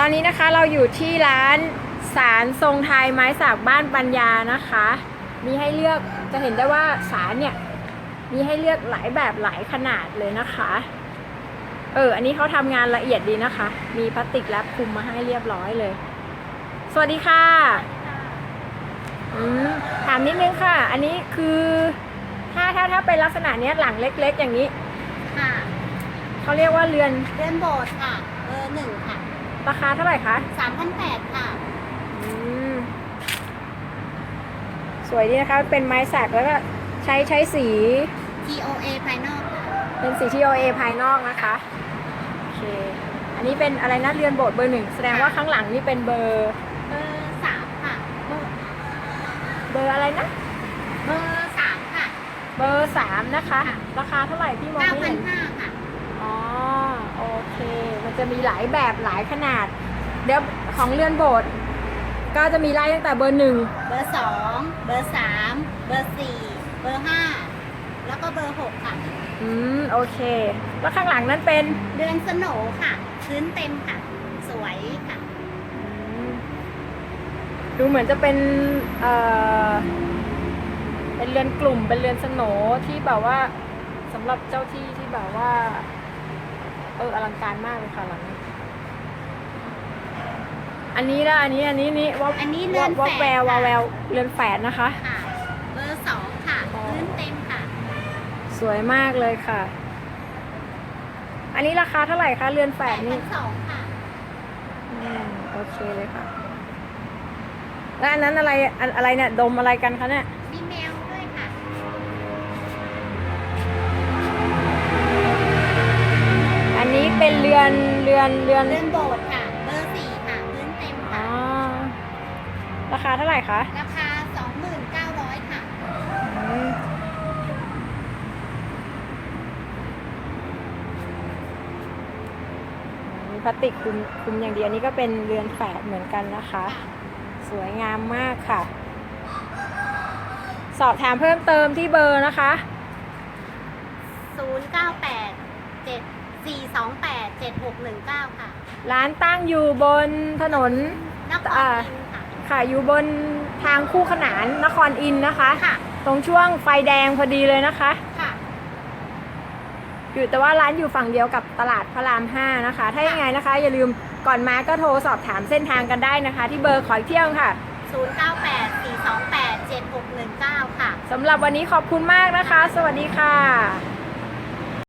ตอนนี้นะคะเราอยู่ที่ร้านสารทรงไทยไม้สักบ้านปัญญานะคะ มีให้เลือกจะเห็นได้ว่าสารเนี่ย มีให้เลือกหลายแบบหลายขนาดเลยนะคะ เออ อันนี้เขาทำงานละเอียดดีนะคะ มีพลาสติกแรปคลุมมาให้เรียบร้อยเลย สวัสดีค่ะอืมถามนิดนึงค่ะ อันนี้คือถ้าถ้าถ้าเป็นลักษณะเนี้ยหลังเล็ก ๆ อย่างนี้ค่ะเขาเรียกว่าเรือนเรือนโบสถ์ค่ะเบอร์หนึ่งค่ะ ราคาเท่าไหร่คะสามพันแปดค่ะ อืมสวยดีนะคะ เป็นไม้สักแล้วก็ใช้ใช้สี TOA ภายนอกค่ะเป็นสี TOA ภายนอกนะคะโอเคอันนี้เป็นอะไรนะเรือนโบสถ์เบอร์หนึ่งแสดงว่าข้างหลังนี่เป็นเบอร์เบอร์สามค่ะ เบอร์เบอร์อะไรนะ เบอร์สามค่ะ เบอร์สามนะคะ ราคาเท่าไหร่พี่มองเก้าไม่พัเห็นนห้าค่ะ อ๋อ โอเค มันจะมีหลายแบบหลายขนาด เดี๋ยวของเรือนโบสถ์ก็จะมีไล่ตั้งแต่เบอร์หนึ่งเบอร์สองเบอร์สามเบอร์สี่เบอร์ห้าแล้วก็เบอร์หกค่ะ อืม โอเค แล้วข้างหลังนั้นเป็นเรือนสโหนค่ะ พื้นเต็มค่ะ สวยค่ะ ดูเหมือนจะเป็น เอ่อ เป็นเรือนกลุ่ม เป็นเรือนสโหนที่แบบว่าสำหรับเจ้าที่ที่แบบว่าเอออลังการมากเลยค่ะหลังนี้อันนี้ละอันนี้อันนี้นี่ว่าอันนี้เรือนว่าแฝดแวววาค่ะแววเรือนแฝดนะคะ ค่ะ เบอร์สองค่ะอ๋อ พื้นเต็มค่ะ สวยมากเลยค่ะ อันนี้ราคาเท่าไหร่คะเรือนแฝแปดดนี่พันสองค่ะ อืมโอเคเลยค่ะ แล้วอันนั้นอะไรอันอะไรเนี่ย ดมอะไรกันคะเนี่ย มีแมว อนเรือนเรือนเรือนโบสถ์ค่ะ เบอร์สี่ค่ะพื้นเต็มอ๋ค่ะอราคาเท่าไหร่คะราคา 29,000ค่ะ อืมมีพลาสติกคลุมคลุมอย่างเดียวอันนี้ก็เป็นเรือนแฝดเหมือนกันนะคะ สวยงามมากค่ะ สอบถามเพิ่มเติมที่เบอร์นะคะ 098 7 428 7619 ค่ะร้านตั้งอยู่บนถนนนครอ่าอินทร์ค่ะ ค่ะอยู่บนทางคู่ขนานนครอินทร์นะคะ ค่ะ ตรงช่วงไฟแดงพอดีเลยนะคะ ค่ะ อยู่แต่ว่าร้านอยู่ฝั่งเดียวกับตลาดพระราม 5 นะคะ ถ้ายังไงนะคะ อย่าลืมก่อนมาก็โทรสอบถามเส้นทางกันได้นะคะ ที่เบอร์ขออีกเที่ยงค่ะ098 428 7619 ค่ะ สำหรับวันนี้ขอบคุณมากนะคะ สวัสดีค่ะ